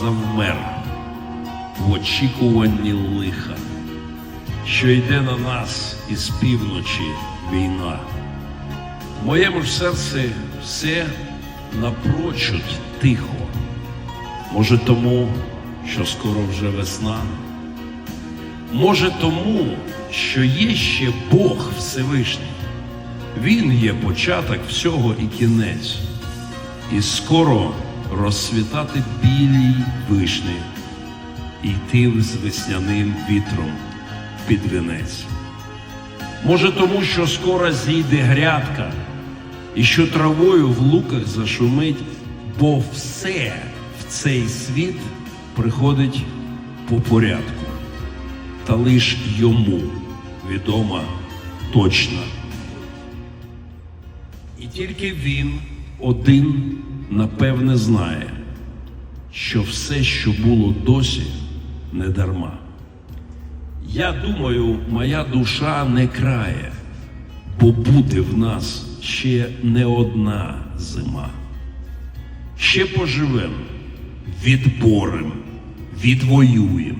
завмер в очікуванні лиха, що йде на нас із півночі війна. В моєму ж серці все напрочуд тихо. Може тому, що скоро вже весна. Може тому, що є ще Бог Всевишній. Він є початок всього і кінець. І скоро розсвітати білій вишні, йти з весняним вітром під вінець. Може тому, що скоро зійде грядка, і що травою в луках зашумить, бо все в цей світ приходить по порядку, та лиш йому відома точна. І тільки він один напевне знає, що все, що було досі, не дарма. Я думаю, моя душа не крає, бо буде в нас ще не одна зима. Ще поживем, відборем, відвоюєм.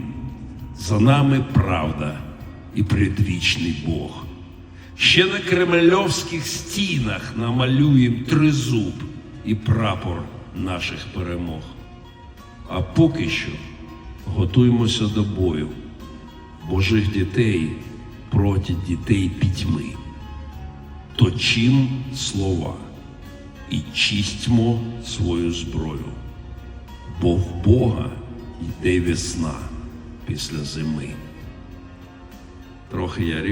За нами правда і предвічний Бог. Ще на кремльовських стінах намалюєм тризуб і прапор наших перемог. А поки що готуємося до бою Божих дітей проти дітей пітьми. Точим слова і чистьмо свою зброю, бо в Бога йде весна після зими. Трохи я.